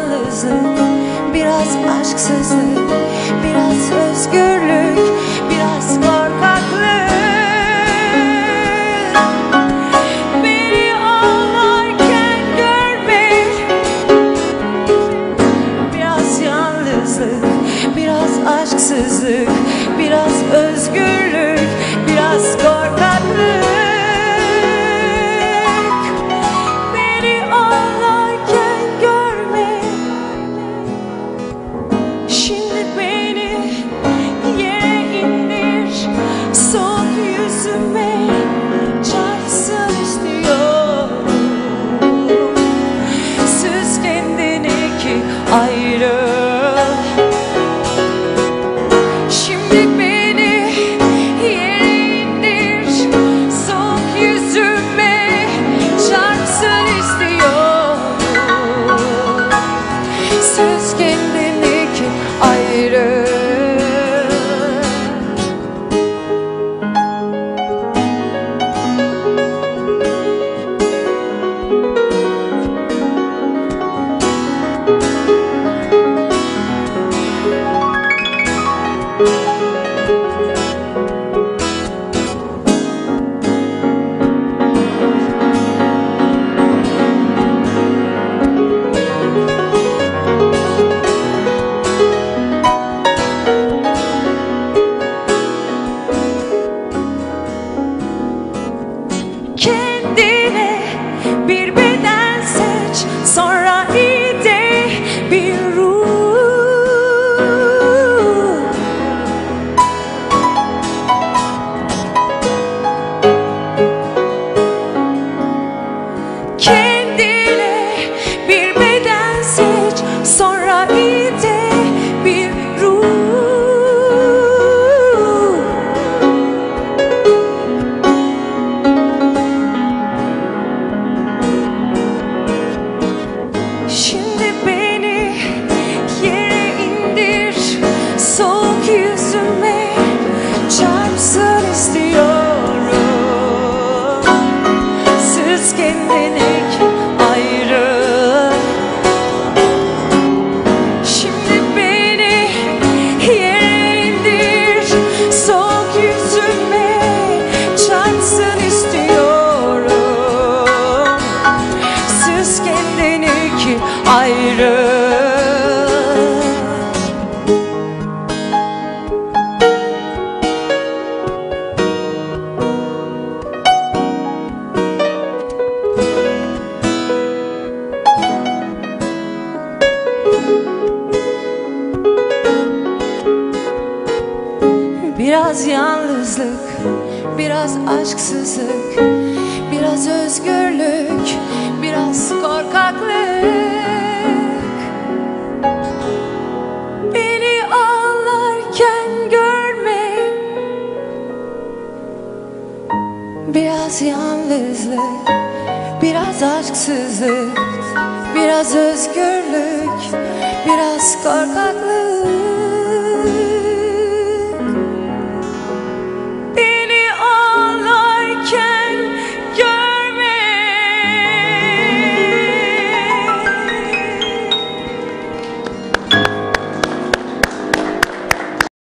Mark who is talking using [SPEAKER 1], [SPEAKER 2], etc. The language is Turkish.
[SPEAKER 1] yalnızlık Biraz aşksızlık Biraz özgürlük Biraz korkaklık. Beni ağlarken görmek Biraz yalnızlık Biraz aşksızlık Biraz özgürlük Biraz korkaklık. Peter. Biraz yalnızlık, biraz aşksızlık, biraz özgürlük, biraz korkaklık. Beni ağlarken görme. Biraz yalnızlık, biraz aşksızlık, biraz özgürlük, biraz korkaklık.